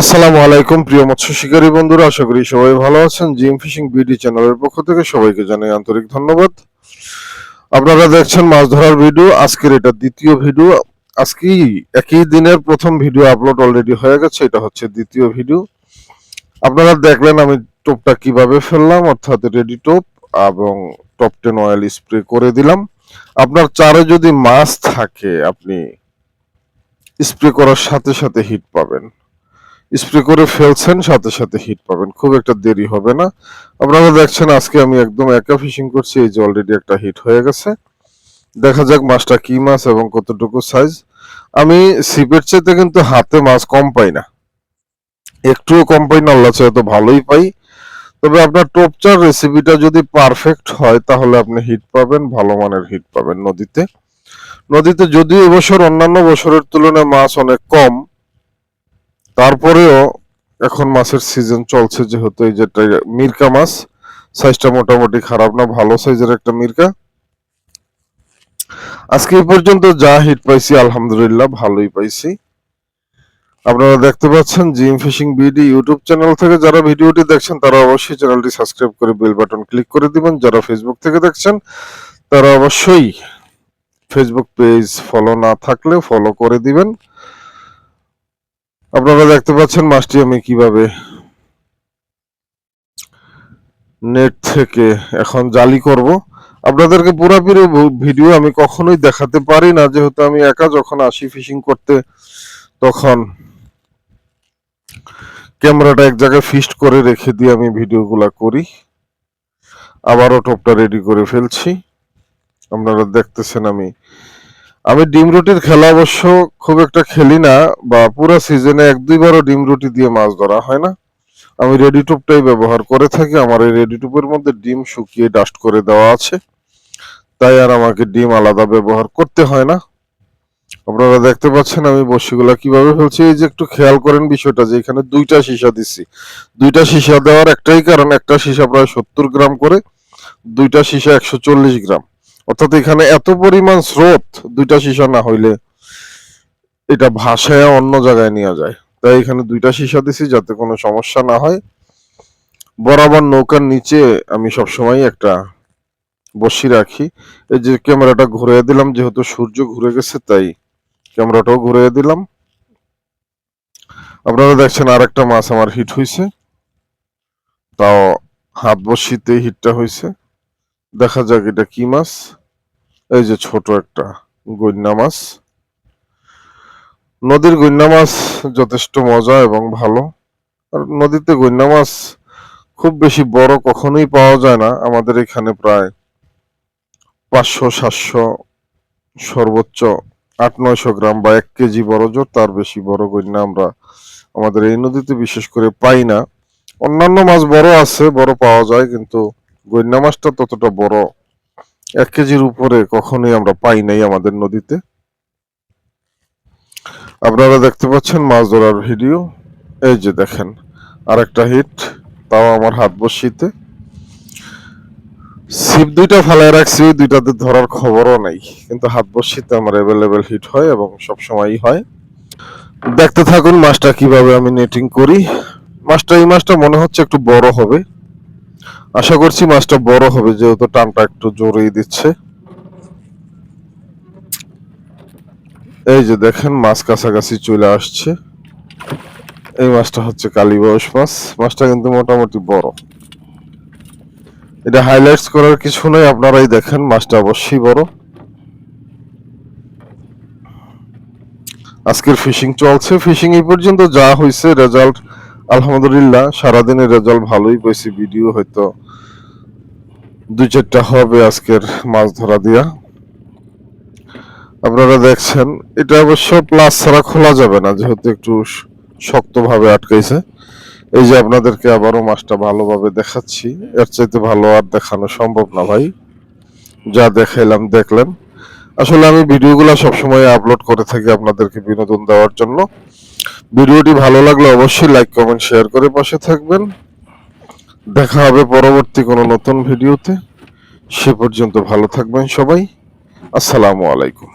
আসসালামু আলাইকুম, প্রিয় মৎস্য শিকারী বন্ধুরা, আশা করি সবাই ভালো আছেন। জিম ফিশিং বিডি চ্যানেলের পক্ষ থেকে সবাইকে জানাই আন্তরিক ধন্যবাদ। আপনারা দেখছেন মাছ ধরার ভিডিও, আজকের এটা দ্বিতীয় ভিডিও। আজকে একই দিনের প্রথম ভিডিও আপলোড অলরেডি হয়ে গেছে, এটা হচ্ছে দ্বিতীয় ভিডিও। আপনারা দেখলেন আমি টোপটা কীভাবে ফেললাম, অর্থাৎ রেডি টোপ এবং টপ টেন অয়েল স্প্রে করে দিলাম। আপনার চারে যদি মাছ থাকে, আপনি স্প্রে করার সাথে সাথে হিট পাবেন। স্প্রে করে ফেলছেন, সাথে সাথে হিট পাবেন। খুব একটা দেরি হবে না। আপনারা দেখছেন, আজকে আমি একদম একা ফিশিং করছি, এই যে অলরেডি একটা হিট হয়ে গেছে। দেখা যাক মাছটা কি মাছ এবং কতটুকু সাইজ আমি সিপের চেতে কিন্তু হাতে মাছ কম পাই না। একটুও কম পাই না আল্লাহ চাহে তো ভালোই পাই। তবে আপনার টোপচার রেসিপিটা যদি পারফেক্ট হয়, তাহলে আপনি হিট পাবেন, ভালো মানের হিট পাবেন নদীতে। নদীতে যদিও এবছর অন্যান্য বছরের তুলনায় মাছ অনেক কম তারপরেও এখন মাছের সিজন চলছে যেহেতু এই যেটা মির্কা মাছ। সাইজটা মোটামুটি খারাপ না, ভালো সাইজের একটা মির্কা। আজকে এই পর্যন্ত যা হিট পাইছি, আলহামদুলিল্লাহ ভালোই পাইছি। আপনারা দেখতে পাচ্ছেন Jim fishing BD YouTube channel থেকে যারা ভিডিওটি দেখছেন, তারা অবশ্যই চ্যানেলটি সাবস্ক্রাইব করে বেল বাটন ক্লিক করে দিবেন। যারা ফেসবুক থেকে দেখছেন, তারা অবশ্যই ফেসবুক পেজ ফলো না থাকলে ফলো করে দিবেন। আপনারা দেখতে পাচ্ছেন মাছটি আমি কীভাবে নেট থেকে এখন জালি করব। আপনাদেরকে পুরোপুরি ভিডিও আমি কখনোই দেখাতে পারি না, যেহেতু আমি একা যখন আসি ফিশিং করতে, তখন ক্যামেরাটা এক জায়গায় ফিস্ট করে রেখে দিয়ে আমি ভিডিওগুলা করি। আবারও টপটা রেডি করে ফেলছি। আপনারা দেখতেছেন আমি আমি ডিম রুটির খেলা অবশ্য খুব একটা খেলি না, বা পুরো সিজনে এক দুইবারও ডিম রুটি দিয়ে মাছ ধরা হয় না। আমি রেডি টুপটাই ব্যবহার করে থাকি, আমার এই রেডি টুপের মধ্যে ডিম শুকিয়ে ডাস্ট করে দেওয়া আছে। তাই আর আমাকে ডিম আলাদা ব্যবহার করতে হয় না। আপনারা দেখতে পাচ্ছেন আমি বসিগুলা কীভাবে ফেলছি, এই যে একটু খেয়াল করেন বিষয়টা যে এখানে দুইটা সীসা দিচ্ছি দুইটা সীসা দেওয়ার একটাই কারণ, একটা সীসা প্রায় সত্তর গ্রাম করে, দুইটা সীসা একশো চল্লিশ গ্রাম। অর্থাৎ এখানে এত পরিমাণ স্রোত দুইটা সীসা না হইলে এটা ভাসায় অন্য জায়গায় নিয়ে যায়। তাই এখানে দুইটা সীসা দিছি যাতে কোনো সমস্যা না হয়। বরাবর নৌকার নিচে আমি সবসময় একটা বসি রাখি। এই যে ক্যামেরাটা ঘুরিয়ে দিলাম, যেহেতু সূর্য ঘুরে গেছে, তাই ক্যামেরাটাও ঘুরিয়ে দিলাম। আপনারা দেখছেন আর একটা মাছ আমার হিট হয়েছে তাও হাত বসিতে হিটটা হয়েছে দেখা যাক এটা কি মাছ? এই যে ছোট একটা গন্যা মাছ। নদীর গন্যা মাছ যথেষ্ট মজা এবং ভালো। আর নদীতে গন্যা মাছ খুব বেশি বড় কখনোই পাওয়া যায় না। আমাদের এখানে প্রায় পাঁচশো, সাতশো সর্বোচ্চ আট, নয়শো গ্রাম বা এক কেজি বড় জোর, তার বেশি বড় গন্যা আমরা আমাদের এই নদীতে বিশেষ করে পাই না। অন্যান্য মাছ বড় আছে, বড় পাওয়া যায়, কিন্তু গন্যা মাছটা ততটা বড় এক কেজির উপরে কখনোই আমরা পাই নাই আমাদের নদীতে। আপনারা দেখতে পাচ্ছেন মাছ ধরার ভিডিও। এই যে দেখেন আর একটা হিট, তাও আমার হাত বসিতে সিপ দুইটা ফালায় রাখছি ওই দুইটাতে ধরার খবরও নাই, কিন্তু হাত বসিতে আমার অ্যাভেলেবেল হিট হয় এবং সব সময়ই হয়। দেখতে থাকুন মাছটা কীভাবে আমি নেটিং করি। মাছটা, এই মাছটা মনে হচ্ছে একটু বড় হবে। আশা করছি মাছটা বড় হবে, যেহেতু টানটা একটু জোরেই দিচ্ছে। এই যে দেখেন, মাছ কাছাকাছি চলে আসছে। এই মাছটা হচ্ছে কালীবয়স মাছ। মাছটা কিন্তু মোটামুটি বড়। এটা হাইলাইটস করার কিছু নয় আপনারাই দেখেন, মাছটা অবশ্যই বড়। আজকের ফিশিং চলছে। ফিশিং এই পর্যন্ত যা হয়েছে রেজাল্ট আলহামদুলিল্লাহ, সারাদিনের রেজাল্ট ভালোই পেয়েছি ভিডিও হয়তো দুই চারটা হবে আজকের মাছ ধরা দিয়া। আপনারা দেখছেন, এটা অবশ্য প্লাস ছাড়া খোলা যাবে না, যেহেতু একটু শক্তভাবে আটকাইছে। এই যে আপনাদেরকে আবারও মাছটা ভালোভাবে দেখাচ্ছি, এর চাইতে ভালো আর দেখানো সম্ভব না ভাই। যা দেখাইলাম, দেখলেন। আসলে আমি ভিডিওগুলো সবসময় আপলোড করে থাকি আপনাদেরকে বিনোদন দেওয়ার জন্য। ভিডিওটি ভালো লাগলে অবশ্যই লাইক কমেন্ট শেয়ার করে পাশে থাকবেন। দেখা হবে পরবর্তী কোনো নতুন ভিডিওতে। সে পর্যন্ত ভালো থাকবেন সবাই। আসসালামু আলাইকুম।